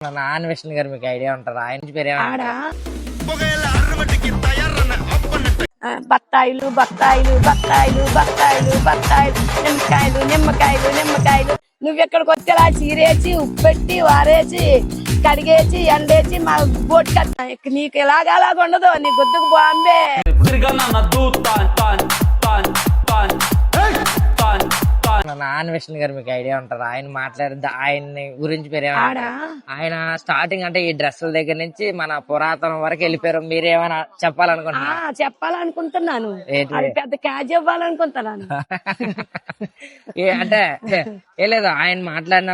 నాన్న విష్ణు గారు మీకు ఐడియా ఉంటారు? ఆయన పేరు ఆడ? బత్తాయిలు బత్తాయిలు బత్తాయిలు బత్తాయిలు బత్తాయిలు నిమ్మకాయలు నిమ్మకాయలు నిమ్మకాయలు. నువ్వు ఎక్కడికి వచ్చేలా చీరేసి ఉప్పెట్టి వారేసి కడిగేసి ఎండేసి మా బోట్ కట్ నీకు ఎలాగా అలాగ ఉండదు నీ గుద్దుకు బాంబే. నాన్న విష్ణు గారు మీకు ఐడియా ఉంటారు. ఆయన మాట్లాడే ఆయన గురించి పేరు ఆయన స్టార్టింగ్ అంటే ఈ డ్రెస్సుల దగ్గర నుంచి మన పురాతనం వరకు వెళ్ళిపోయారు. మీరేమైనా ఆ చెప్పాలనుకుంటున్నారు చెప్పాలనుకుంటున్నాను? అది పెద్ద క్యాజ్ ఇవ్వాలనుకుంటున్నాను. అంటే ఏ లేదు ఆయన మాట్లాడిన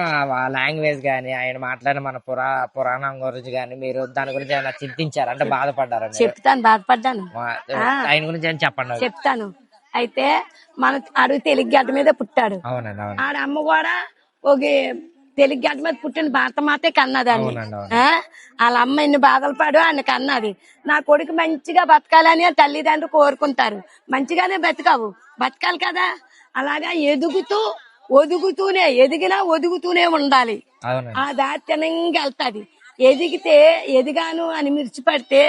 లాంగ్వేజ్ గాని ఆయన మాట్లాడిన మన పురా పురాణం గురించి గాని మీరు దాని గురించి ఏమైనా చింతించారు? అంటే బాధపడ్డారు? చెప్తాను బాధపడ్డాను. ఆయన గురించి చెప్పండి? చెప్తాను. అయితే మన ఆడు తెలుగు గడ్డ మీద పుట్టాడు. ఆడ అమ్మ కూడా ఒక తెలుగు గడ్డ మీద పుట్టిన భారత మాతే కన్నదాన్ని? వాళ్ళ అమ్మ ఇన్ని బాధలు పడు ఆయన కన్నది. నా కొడుకు మంచిగా బతకాలని తల్లిదండ్రులు కోరుకుంటారు. మంచిగానే బతకావు. బతకాలి కదా. అలాగా ఎదుగుతూ ఒదుగుతూనే ఎదిగినా ఒదుగుతూనే ఉండాలి. ఆ దార్చనంగా వెళ్తాది. ఎదిగితే ఎదిగాను అని మిర్చిపడితే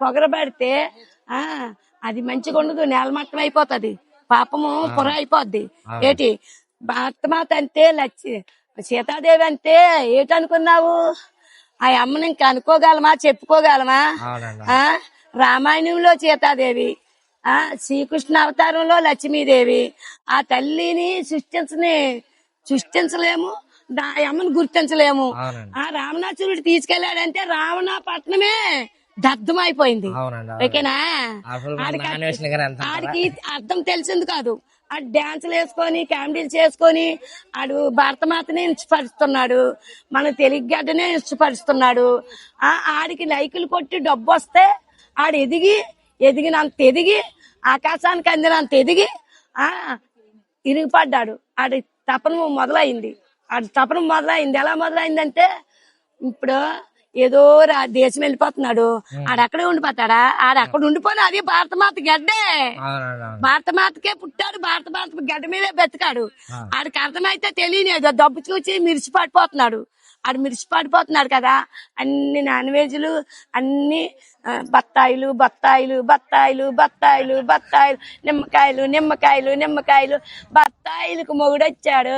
పొగరబడితే ఆ అది మంచిగా ఉండదు నేలమట్టం అయిపోతది. పాపము పొర అయిపోద్ది. ఏటి? భారతమాత అంటే లచ్చి సీతాదేవి అంటే ఏటనుకున్నావు ఆ అమ్మని ఇంకా అనుకోగలమా? చెప్పుకోగలమా? ఆ? రామాయణంలో సీతాదేవి ఆ? శ్రీకృష్ణ అవతారంలో లక్ష్మీదేవి ఆ తల్లిని సృష్టించని సృష్టించలేము దా అమ్మని గుర్తించలేము. ఆ రావణాసురుడు తీసుకెళ్ళాడంటే రావణపట్నమే దగ్ధమైపోయింది. అవును. ఓకేనా? ఆడికి అర్థం తెలిసింది కాదు. ఆ డాన్సులు వేసుకొని కామెడీలు చేసుకొని ఆడు భారతమాతనే ఇష్టపరుస్తున్నాడు. మన తెలుగు గడ్డనే ఇష్టపరుస్తున్నాడు. ఆ ఆడికి లైకులు కొట్టి డబ్బు వస్తే ఆడు ఎదిగి ఎదిగినంత ఎదిగి ఆకాశానికి అందినంత ఎదిగి ఆ ఇరిగిపడ్డాడు. ఆడి తపన మొదలైంది. ఆడి తపన మొదలైంది. ఎలా మొదలైందంటే ఇప్పుడు ఏదో రా దేశం వెళ్ళిపోతున్నాడు. ఆడక్కడే ఉండిపోతాడా? ఆడ అక్కడ ఉండిపోయిన అది భారతమాత గడ్డే. అవునండి అవును భారత మాతకే పుట్టాడు. భారత మాత గడ్డ మీదే బతికాడు. ఆడికి అర్థమైతే తెలియలేదు డబ్బు చూసి మిరిసి పడిపోతున్నాడు ఆడు మిరిసి పడిపోతున్నాడు కదా. అన్ని నాన్ వెజ్లు అన్ని బత్తాయిలు బత్తాయిలు బత్తాయిలు బత్తాయిలు బత్తాయిలు నిమ్మకాయలు నిమ్మకాయలు నిమ్మకాయలు. బత్తాయిలకు మొగుడొచ్చాడు.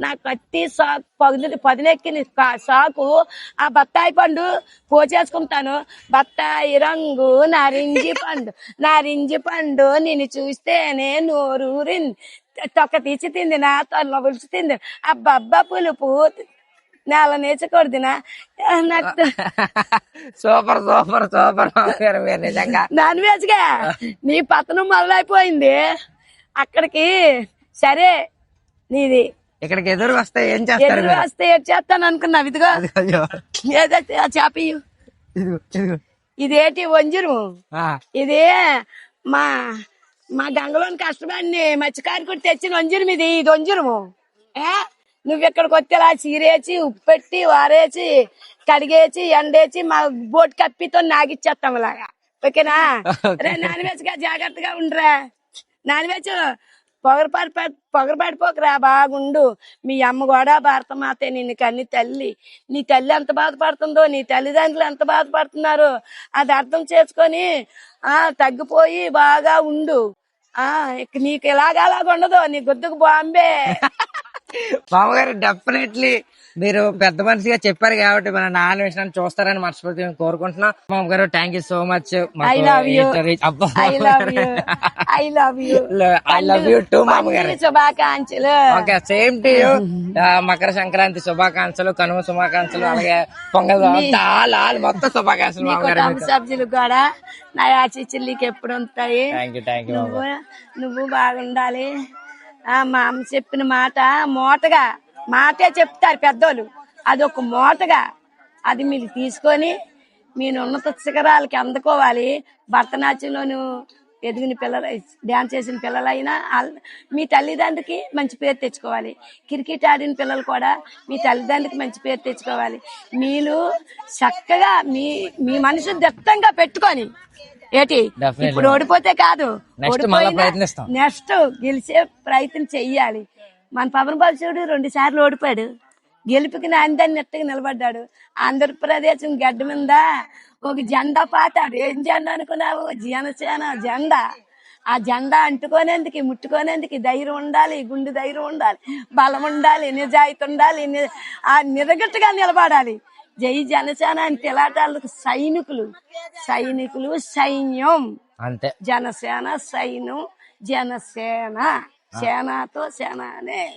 నా కత్తి సాకు పగులు పదునెక్కిన సాకు. ఆ బత్తాయి పండు పోచేసుకుంటాను. బత్తాయి రంగు నారింజి పండు నారింజి పండు నిన్ను చూస్తేనే నోరూరింది. తొక్క తీసి తింది నా తొల్ల పులుసు తింది. అబ్బబ్బా పులుపు నేల నేర్చకూడదునా? నాకు సూపర్ సూపర్ సూపర్. గారు మీరు నిజంగా. నాన్ నీ పతనం మొదలైపోయింది. అక్కడికి సరే నీది ఇక్కడికి ఎదురు వస్తే ఏం చేస్తారు ఎదురు మీరు? వస్తే ఏం చేస్తాను అనుకున్నావు? ఇదిగో. అయ్యో. ఏదో చేపయ్యు ఇదిగో ఇదిగో. ఇదేటి వంజురు? ఆ, ఇది మా మా గంగలోని కష్టపడిని మత్స్యకారి కూడా తెచ్చిన వంజురం ఇది ఇది వంజురము. ఏ? నువ్వు ఇక్కడికి వచ్చేలా చీరేసి ఉప్పెట్టి వారేసి కడిగేసి ఎండేసి మా బోట్ కప్పితో నాగిచ్చేస్తాం ఇలాగా. ఓకేనా? రే నాన్ వెజ్గా జాగ్రత్తగా ఉండరా. నాన్ వెజ్ పొగరపాటు పొగరపడిపోకరా బాగుండు. మీ అమ్మ కూడా భారతమాతే నిన్ను కన్ని తల్లి. నీ తల్లి ఎంత బాధపడుతుందో నీ తల్లిదండ్రులు ఎంత బాధపడుతున్నారో అది అర్థం చేసుకొని ఆ తగ్గిపోయి బాగా ఉండు. ఆ నీకు ఇలాగా అలాగ ఉండదు నీ గుద్దుకు బాంబే. మామగారు డెఫినెట్లీ మీరు పెద్ద మనిషిగా చెప్పారు కాబట్టి మన నాన్న విషయాన్ని చూస్తారని మనస్ఫూర్తిగా కోరుకుంటున్నాం. మామగారు thank you so much I love you I love you I love you శుభాకాంక్షలు. Okay same to you Makar Sankranti శుభాకాంక్షలు కనుమ శుభాకాంక్షలు అలాగే పొంగల్ ఆల్ ఆల్ మొత్తం శుభాకాంక్షలు సభ్యులు కూడా నా ఆశీస్సులు ఎప్పుడు ఉంటాయి నువ్వు బాగుండాలి. మా అమ్మ చెప్పిన మాట మోటగా మాటే చెప్తారు పెద్దోళ్ళు. అది ఒక మోటగా అది మీరు తీసుకొని మీ ఉన్నత శిఖరాలకి అందుకోవాలి. భరతనాట్యంలోను ఎదిగిన పిల్లలు డ్యాన్స్ చేసిన పిల్లలైనా మీ తల్లిదండ్రులకి మంచి పేరు తెచ్చుకోవాలి. క్రికెట్ ఆడిన పిల్లలు కూడా మీ తల్లిదండ్రులకి మంచి పేరు తెచ్చుకోవాలి. మీరు చక్కగా మీ మీ మనసు దత్తంగా పెట్టుకొని ఏటి. ఇప్పుడు ఓడిపోతే కాదు. నెక్స్ట్ గెలిచే ప్రయత్నం చెయ్యాలి. మన పవన్ బాబు చూడు రెండు సార్లు ఓడిపోయాడు. గెలుపుకి నాందాన్ని నెత్తగా నిలబడ్డాడు. ఆంధ్రప్రదేశ్ గడ్డ మీద ఒక జెండా పాతాడు. ఏం జెండా అనుకున్నావు? జనసేన జెండా. ఆ జెండా అంటుకోనేందుకు ముట్టుకోనేందుకు ధైర్యం ఉండాలి గుండె ధైర్యం ఉండాలి బలం ఉండాలి నిజాయితీ ఉండాలి ఆ నిరగట్టుగా నిలబడాలి. జై జనసేన అని తెలాటాలకు సైనికులు. సైనికులు సైన్యం. అంతే. జనసేన సైన్యం జనసేన. సేనతో సేననే.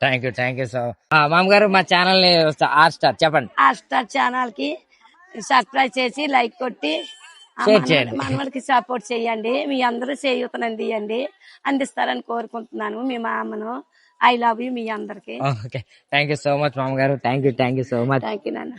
Thank you thank you so మామగారు మా ఛానల్ని ఆర్ స్టార్ చెప్పండి. ఆ స్టార్ ఛానల్కి సబ్స్క్రైబ్ చేసి లైక్ కొట్టి. మనవడికి సపోర్ట్ చేయండి. మీ అందరూ చేయూతనందియండి అందిస్తారని కోరుకుంటున్నాను. మీ మామను ఐ లవ్ యూ మీ అందరికి. Okay thank you so much మామగారు thank you thank you so much thank you నాన్న.